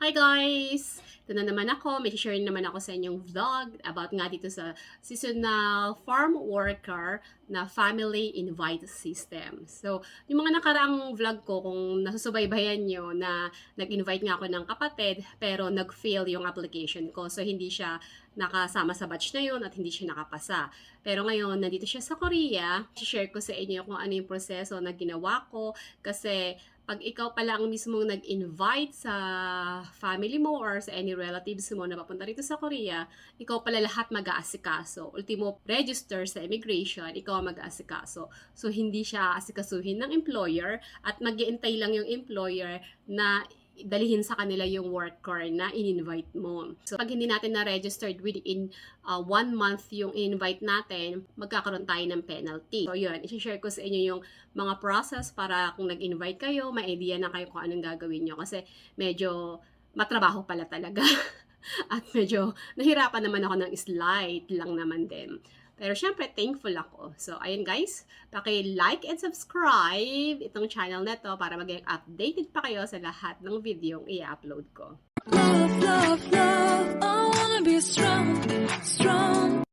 Hi guys! Ito na naman ako, may share naman ako sa inyong vlog about nga dito sa seasonal farm worker na family invite system. So, yung mga nakaraang vlog ko, kung nasusubaybayan nyo na nag-invite nga ako ng kapatid, pero nag-fail yung application ko. So, hindi siya nakasama sa batch na yun at hindi siya nakapasa. Pero ngayon, nandito siya sa Korea. share ko sa inyo kung ano yung proseso na ginawa ko kasi pag ikaw pala ang mismong nag-invite sa family mo or sa any relatives mo na papunta rito sa Korea, ikaw pala lahat mag-aasikaso. Ultimo, register sa immigration, ikaw ang mag-aasikaso. So, hindi siya aasikasuhin ng employer at mag lang yung employer na dalihin sa kanila yung worker na in-invite mo. So, pag hindi natin na-registered within uh, one month yung in-invite natin, magkakaroon tayo ng penalty. So, yun, isi-share ko sa inyo yung mga process para kung nag-invite kayo, may idea na kayo kung anong gagawin nyo. Kasi medyo matrabaho pala talaga. At medyo nahirapan naman ako ng slight lang naman din. Pero syempre, thankful ako. So, ayun guys, paki-like and subscribe itong channel na to para maging updated pa kayo sa lahat ng video i-upload ko. Love, love, love. I wanna be strong, strong.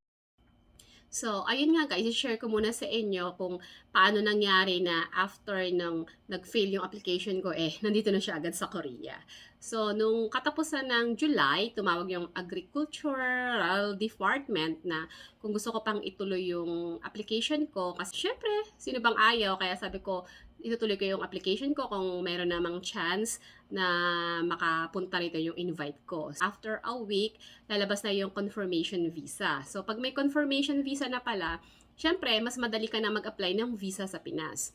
So, ayun nga guys, i-share ko muna sa inyo kung paano nangyari na after nang nag-fail yung application ko, eh, nandito na siya agad sa Korea. So, nung katapusan ng July, tumawag yung Agricultural Department na kung gusto ko pang ituloy yung application ko. Kasi syempre, sino bang ayaw? Kaya sabi ko, itutuloy ko yung application ko kung meron namang chance na makapunta rito yung invite ko. After a week, lalabas na yung confirmation visa. So, pag may confirmation visa na pala, syempre, mas madali ka na mag-apply ng visa sa Pinas.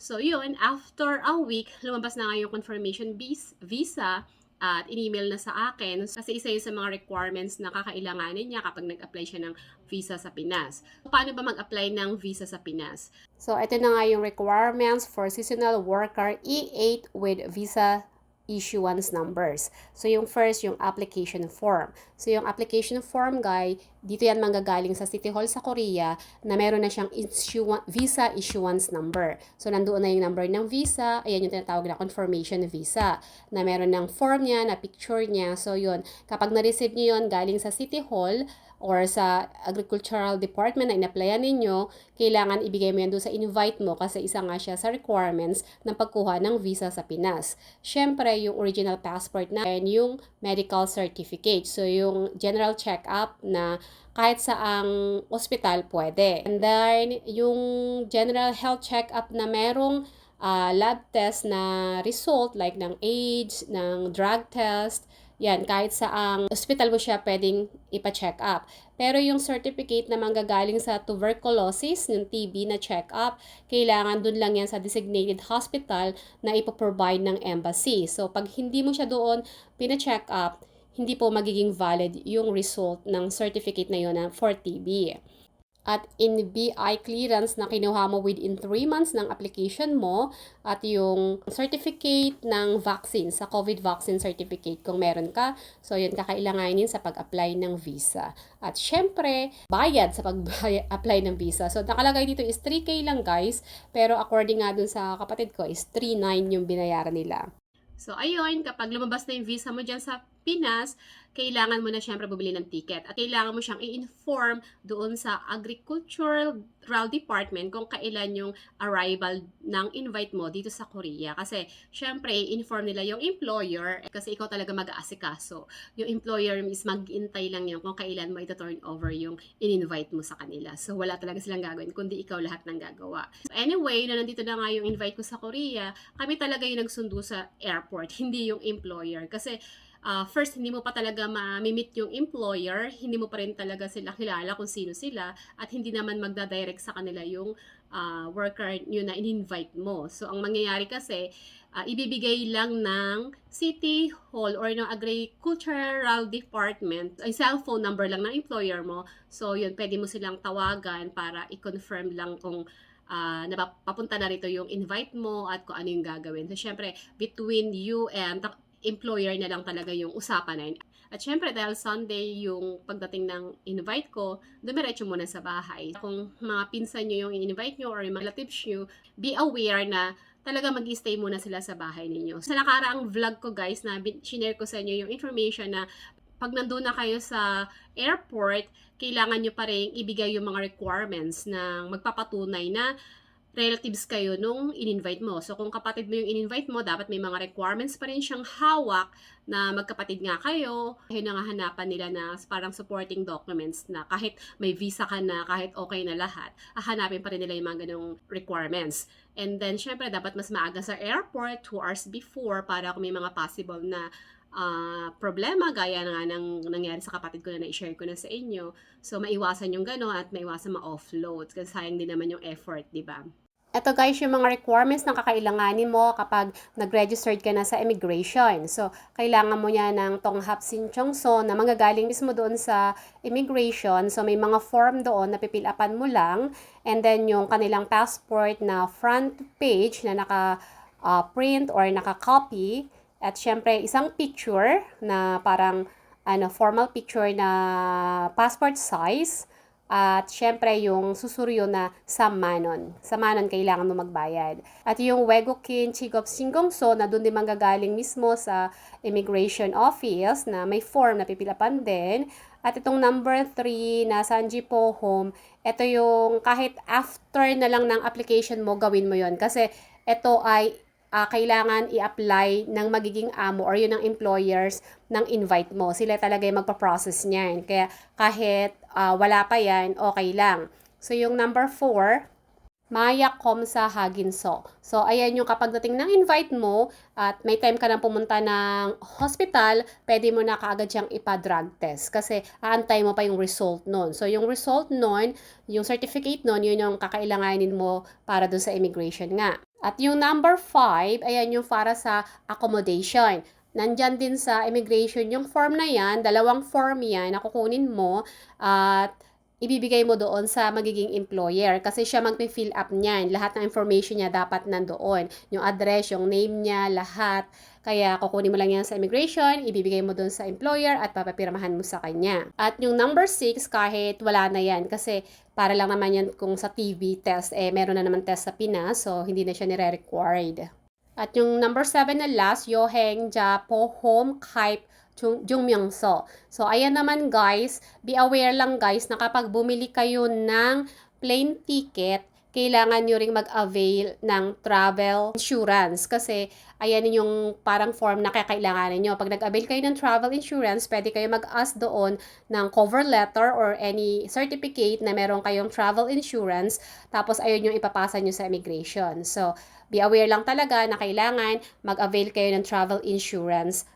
So, yun, after a week, lumabas na nga yung confirmation vis- visa at in-email na sa akin kasi isa yun sa mga requirements na kakailanganin niya kapag nag-apply siya ng visa sa Pinas. Paano ba mag-apply ng visa sa Pinas? So, ito na nga yung requirements for seasonal worker E8 with visa issuance numbers. So, yung first, yung application form. So, yung application form, guy, dito yan manggagaling sa City Hall sa Korea na meron na siyang issue, visa issuance number. So, nandoon na yung number ng visa. Ayan yung tinatawag na confirmation visa. Na meron ng form niya, na picture niya. So, yun. Kapag na-receive niyo yun galing sa City Hall, or sa agricultural department na in-applyan ninyo, kailangan ibigay mo yan doon sa invite mo kasi isa nga siya sa requirements ng pagkuha ng visa sa Pinas. Siyempre, yung original passport na and yung medical certificate. So, yung general check-up na kahit saang ospital pwede. And then, yung general health check-up na merong uh, lab test na result like ng age, ng drug test, yan, kahit saang hospital mo siya pwedeng ipa-check up. Pero yung certificate na manggagaling sa tuberculosis, yung TB na check up, kailangan dun lang yan sa designated hospital na ipoprovide ng embassy. So, pag hindi mo siya doon pina-check up, hindi po magiging valid yung result ng certificate na yun for TB at in BI clearance na kinuha mo within 3 months ng application mo at yung certificate ng vaccine sa COVID vaccine certificate kung meron ka. So, yun kakailanganin sa pag-apply ng visa. At syempre, bayad sa pag-apply ng visa. So, nakalagay dito is 3K lang guys, pero according nga dun sa kapatid ko is 3.9 yung binayaran nila. So, ayun, kapag lumabas na yung visa mo dyan sa Pinas, kailangan mo na syempre bumili ng ticket at kailangan mo siyang i-inform doon sa Agricultural Department kung kailan yung arrival ng invite mo dito sa Korea. Kasi syempre, inform nila yung employer kasi ikaw talaga mag-aasikaso. Yung employer is mag-intay lang yun kung kailan mo ito-turn over yung in-invite mo sa kanila. So, wala talaga silang gagawin kundi ikaw lahat ng gagawa. So, anyway, na nandito na nga yung invite ko sa Korea, kami talaga yung nagsundo sa airport, hindi yung employer. Kasi uh, first, hindi mo pa talaga ma-meet yung employer, hindi mo pa rin talaga sila kilala kung sino sila, at hindi naman magda-direct sa kanila yung uh, worker yun na in-invite mo. So, ang mangyayari kasi, uh, ibibigay lang ng City Hall or ng Agricultural Department, ay cellphone number lang ng employer mo. So, yun, pwede mo silang tawagan para i-confirm lang kung uh, napapunta na rito yung invite mo at kung ano yung gagawin. So, syempre, between you and employer na lang talaga yung usapan na yun. At syempre, dahil Sunday yung pagdating ng invite ko, dumiretso muna sa bahay. Kung mga pinsan nyo yung invite nyo or yung mga relatives nyo, be aware na talaga mag stay muna sila sa bahay ninyo. Sa nakaraang vlog ko guys na shinare ko sa inyo yung information na pag nandun na kayo sa airport, kailangan nyo pa rin ibigay yung mga requirements na magpapatunay na relatives kayo nung in-invite mo. So, kung kapatid mo yung in-invite mo, dapat may mga requirements pa rin siyang hawak na magkapatid nga kayo. Yun ang hahanapan nila na parang supporting documents na kahit may visa ka na, kahit okay na lahat, hahanapin pa rin nila yung mga ganong requirements. And then, syempre, dapat mas maaga sa airport, 2 hours before, para kung may mga possible na ah, problema, gaya nga ng nangyari sa kapatid ko na na-share ko na sa inyo. So, maiwasan yung gano'n at maiwasan ma-offload. Kasi sayang din naman yung effort, di ba? Ito guys, yung mga requirements na kakailanganin mo kapag nag-registered ka na sa immigration. So, kailangan mo yan ng Tonghap Sin Chongso na manggagaling mismo doon sa immigration. So, may mga form doon na pipilapan mo lang. And then, yung kanilang passport na front page na naka-print or naka-copy. At syempre, isang picture na parang ano, formal picture na passport size. At syempre, yung susuryo na sa Manon. Sa Manon, kailangan mo magbayad. At yung Wegokin Chigop Singongso na doon din manggagaling mismo sa immigration office na may form na pipilapan din. At itong number 3 na Sanji Po Home, ito yung kahit after na lang ng application mo, gawin mo yon Kasi ito ay ah, kailangan i-apply ng magiging amo or yun ng employers ng invite mo. Sila talaga yung magpa-process niyan. Kaya kahit ah, wala pa yan, okay lang. So yung number 4, Maya Komsa Haginso. So, ayan yung kapag dating ng invite mo at may time ka nang pumunta ng hospital, pwede mo na kaagad siyang ipa-drug test kasi aantay mo pa yung result nun. So, yung result nun, yung certificate nun, yun yung kakailanganin mo para dun sa immigration nga. At yung number 5, ayan yung para sa accommodation. Nandyan din sa immigration yung form na yan, dalawang form yan na kukunin mo at ibibigay mo doon sa magiging employer kasi siya magpi-fill up niyan. Lahat ng information niya dapat nandoon. Yung address, yung name niya, lahat. Kaya kukunin mo lang yan sa immigration, ibibigay mo doon sa employer at papapirmahan mo sa kanya. At yung number 6, kahit wala na yan kasi para lang naman yan kung sa TV test, eh meron na naman test sa Pinas so hindi na siya nire-required. At yung number 7 na last, Yoheng Ja Po Home Kaip Jung Jungmyeongso. So, ayan naman guys, be aware lang guys na kapag bumili kayo ng plane ticket, kailangan nyo ring mag-avail ng travel insurance kasi ayan yung parang form na kakailanganin nyo. Pag nag-avail kayo ng travel insurance, pwede kayo mag-ask doon ng cover letter or any certificate na meron kayong travel insurance tapos ayun yung ipapasa nyo sa immigration. So, be aware lang talaga na kailangan mag-avail kayo ng travel insurance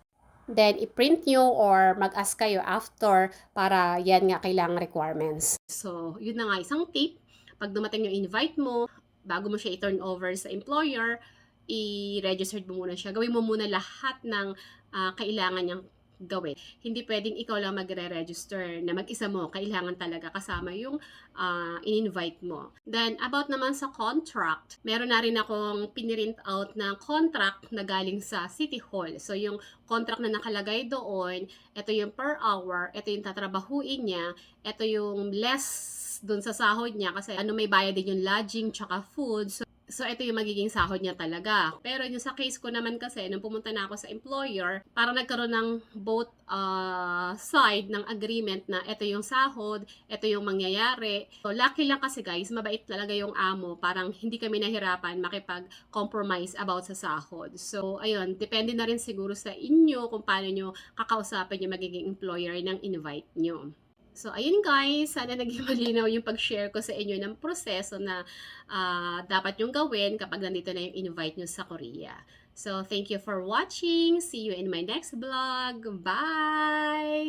then i-print nyo or mag-ask kayo after para yan nga kailangang requirements. So, yun na nga isang tip. Pag dumating yung invite mo, bago mo siya i-turn over sa employer, i-register mo muna siya. Gawin mo muna lahat ng ah, kailangan niyang gawin. Hindi pwedeng ikaw lang magre-register na mag-isa mo. Kailangan talaga kasama yung ah, in-invite mo. Then, about naman sa contract, meron na rin akong pinirint out na contract na galing sa City Hall. So, yung contract na nakalagay doon, ito yung per hour, ito yung tatrabahuin niya, ito yung less dun sa sahod niya kasi ano may bayad din yung lodging tsaka food. So, So, ito yung magiging sahod niya talaga. Pero yung sa case ko naman kasi, nung pumunta na ako sa employer, parang nagkaroon ng both uh, side ng agreement na ito yung sahod, ito yung mangyayari. So, lucky lang kasi guys, mabait talaga yung amo. Parang hindi kami nahirapan makipag-compromise about sa sahod. So, ayun, depende na rin siguro sa inyo kung paano nyo kakausapin yung magiging employer ng invite nyo. So, ayun guys, sana naging malinaw yung pag-share ko sa inyo ng proseso na ah, dapat yung gawin kapag nandito na yung invite nyo sa Korea. So, thank you for watching. See you in my next vlog. Bye!